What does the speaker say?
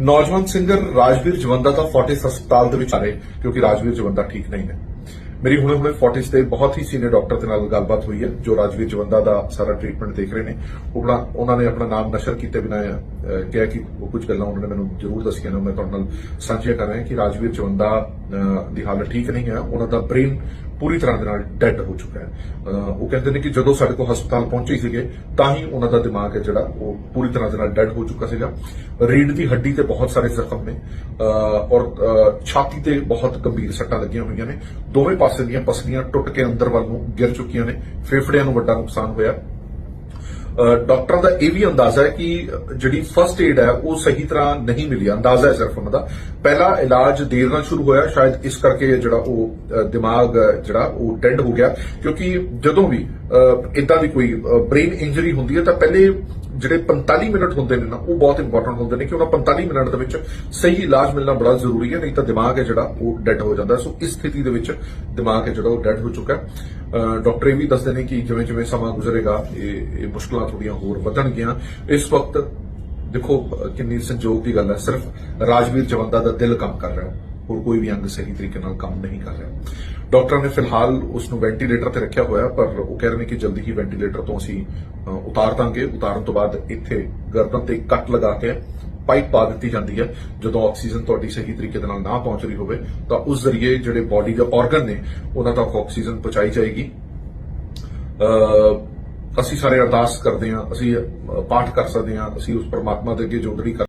ਨੌਜਵਾਨ ਸਿੰਗਰ ਰਾਜਵੀਰ ਜਵੰਦਾ ਦਾ ਫੋਰਟਿਸ ਹਸਪਤਾਲ ਦੇ ਵਿੱਚ ਆ ਰਹੇ, ਕਿਉਂਕਿ ਰਾਜਵੀਰ ਜਵੰਦਾ ਠੀਕ ਨਹੀਂ ਹੈ ਮੇਰੀ ਹੁਣੇ ਹੁਣੇ ਫੋਰਟਿਸ ਦੇ ਬਹੁਤ ਹੀ ਸੀਨੀਅਰ ਡਾਕਟਰ ਦੇ ਨਾਲ ਗੱਲਬਾਤ ਹੋਈ ਹੈ, ਜੋ ਰਾਜਵੀਰ ਜਵੰਦਾ ਦਾ ਸਾਰਾ ਟ੍ਰੀਟਮੈਂਟ ਦੇਖ ਰਹੇ ਨੇ। ਉਹਨਾਂ ਉਹਨਾਂ ਨੇ ਆਪਣਾ ਨਾਮ ਨਸ਼ਰ ਕੀਤੇ ਬਿਨਾਂ ਕਿਹਾ ਕਿ ਉਹ ਕੁਝ ਗੱਲਾਂ ਉਹਨਾਂ ਨੇ ਮੈਨੂੰ ਜ਼ਰੂਰ ਦੱਸੀਆਂ ਨੇ। ਮੈਂ ਤੁਹਾਡੇ ਨਾਲ ਸਾਂਝੀਆਂ ਕਰ ਰਿਹਾ ਕਿ ਰਾਜਵੀਰ ਜਵੰਦਾ ਦੀ ਹਾਲਤ ਠੀਕ ਨਹੀਂ ਹੈ। ਉਹਨਾਂ ਦਾ ਬ੍ਰੇਨ ਪੂਰੀ ਤਰ੍ਹਾਂ ਦੇ ਨਾਲ ਡੈਡ ਹੋ ਚੁੱਕਾ ਹੈ। ਉਹ ਕਹਿੰਦੇ ਨੇ ਕਿ ਜਦੋਂ ਸਾਡੇ ਕੋਲ ਹਸਪਤਾਲ ਪਹੁੰਚੇ ਸੀਗੇ, ਤਾਂ ਹੀ ਉਹਨਾਂ ਦਾ ਦਿਮਾਗ ਹੈ ਜਿਹੜਾ, ਉਹ ਪੂਰੀ ਤਰ੍ਹਾਂ ਦੇ ਨਾਲ ਡੈਡ ਹੋ ਚੁੱਕਾ ਸੀਗਾ। ਰੀੜ ਦੀ ਹੱਡੀ ਤੇ ਬਹੁਤ ਸਾਰੇ ਜ਼ਖਮ ਨੇ। ਔਰ ਛਾਤੀ ਤੇ ਬਹੁਤ ਗੰਭੀਰ ਸੱਟਾਂ ਲੱਗੀਆਂ ਹੋਈਆਂ ਨੇ। ਦੋਵੇਂ ਪਾਸੇ ਦੀਆਂ ਪਸਲੀਆਂ ਟੁੱਟ ਕੇ ਅੰਦਰ ਵੱਲ ਨੂੰ ਗਿਰ ਚੁੱਕੀਆਂ ਨੇ। ਫੇਫੜਿਆਂ ਨੂੰ ਵੱਡਾ ਨੁਕਸਾਨ ਹੋਇਆ। ਡਾਕਟਰਾਂ ਦਾ ਇਹ ਵੀ ਅੰਦਾਜ਼ਾ ਹੈ ਕਿ ਜਿਹੜੀ ਫਰਸਟ ਏਡ ਹੈ, ਉਹ ਸਹੀ ਤਰ੍ਹਾਂ ਨਹੀਂ ਮਿਲੀ। ਅੰਦਾਜ਼ਾ ਹੈ ਸਿਰਫ ਉਹਨਾਂ ਦਾ। ਪਹਿਲਾ ਇਲਾਜ ਦੇਰ ਨਾਲ ਸ਼ੁਰੂ ਹੋਇਆ। ਸ਼ਾਇਦ ਇਸ ਕਰਕੇ ਜਿਹੜਾ ਉਹ ਦਿਮਾਗ, ਜਿਹੜਾ ਉਹ ਡੈਡ ਹੋ ਗਿਆ। ਕਿਉਂਕਿ ਜਦੋਂ ਵੀ ਇਦਾਂ ਦੀ ਕੋਈ ਬ੍ਰੇਨ ਇੰਜਰੀ ਹੁੰਦੀ ਹੈ, ਤਾਂ ਪਹਿਲੇ ਜਿਹੜੇ 45 ਮਿੰਟ ਹੁੰਦੇ ਨੇ ਨਾ, ਉਹ ਬਹੁਤ ਇੰਪੋਰਟੈਂਟ ਹੁੰਦੇ ਨੇ ਕਿ ਉਹਨਾਂ 45 ਮਿੰਟ ਦੇ ਵਿੱਚ ਸਹੀ ਇਲਾਜ ਮਿਲਣਾ ਬੜਾ ਜ਼ਰੂਰੀ ਹੈ, ਨਹੀਂ ਤਾਂ ਦਿਮਾਗ ਹੈ ਜਿਹੜਾ, ਉਹ ਡੈਡ ਹੋ ਜਾਂਦਾ ਸੋ ਇਸ ਸਥਿਤੀ ਦੇ ਵਿੱਚ ਦਿਮਾਗ ਹੈ ਜਿਹੜਾ, ਉਹ ਡੈਡ ਹੋ ਚੁੱਕਾ ਅਹ ਡਾਕਟਰ ਇਹ ਵੀ ਦੱਸਦੇ ਨੇ ਕਿ ਜਿਵੇਂ ਜਿਵੇਂ ਸਮਾਂ ਗੁਜ਼ਰੇਗਾ, ਇਹ ਇਹ ਮੁਸ਼ਕਲਾਂ ਥੋੜੀਆਂ ਹੋਰ ਵਧਣਗੀਆਂ। ਇਸ ਵਕਤ ਦੇਖੋ, ਕਿੰਨੀ ਸੰਜੋਗ ਦੀ ਗੱਲ ਹੈ, ਸਿਰਫ ਰਾਜਵੀਰ ਜਵੰਦਾ ਦਾ ਦਿਲ ਕੰਮ ਕਰ ਰਿਹਾ। ਹੋਰ ਕੋਈ ਵੀ ਅੰਗ ਸਹੀ ਤਰੀਕੇ ਨਾਲ ਕੰਮ ਨਹੀਂ ਕਰ ਰਿਹਾ। ਡਾਕਟਰਾਂ ਨੇ ਫਿਲਹਾਲ ਉਸ ਨੂੰ ਵੈਂਟੀਲੇਟਰ ਤੇ ਰੱਖਿਆ ਹੋਇਆ ਪਰ ਉਹ ਕਹਿ ਰਹੇ ਨੇ ਕਿ ਜਲਦੀ ਹੀ ਵੈਂਟੀਲੇਟਰ ਤੋਂ ਅਸੀਂ ਉਤਾਰ ਦਾਂਗੇ। ਉਤਾਰਨ ਤੋਂ ਬਾਅਦ ਇੱਥੇ ਗਰਦਨ ਤੇ ਕੱਟ ਲਗਾ ਕੇ ਪਾਈਪ ਪਾ ਦਿੱਤੀ ਜਾਂਦੀ ਹੈ। ਜਦੋਂ ਆਕਸੀਜਨ ਤੁਹਾਡੀ ਸਹੀ ਤਰੀਕੇ ਦੇ ਨਾਲ ਨਾ ਪਹੁੰਚ ਰਹੀ ਹੋਵੇ, ਤਾਂ ਉਸ ਜ਼ਰੀਏ ਜਿਹੜੇ ਬਾਡੀ ਦੇ ਆਰਗਨ ਨੇ, ਉਹਨਾਂ ਤੱਕ ਆਕਸੀਜਨ ਪਹੁੰਚਾਈ ਜਾਏਗੀ। ਅਸੀਂ ਸਾਰੇ ਅਰਦਾਸ ਕਰਦੇ ਹਾਂ, ਅਸੀਂ ਪਾਠ ਕਰ ਸਕਦੇ ਹਾਂ, ਅਸੀਂ ਉਸ ਪਰਮਾਤਮਾ ਦੇ ਅੱਗੇ ਜੋਦੜੀ ਕਰ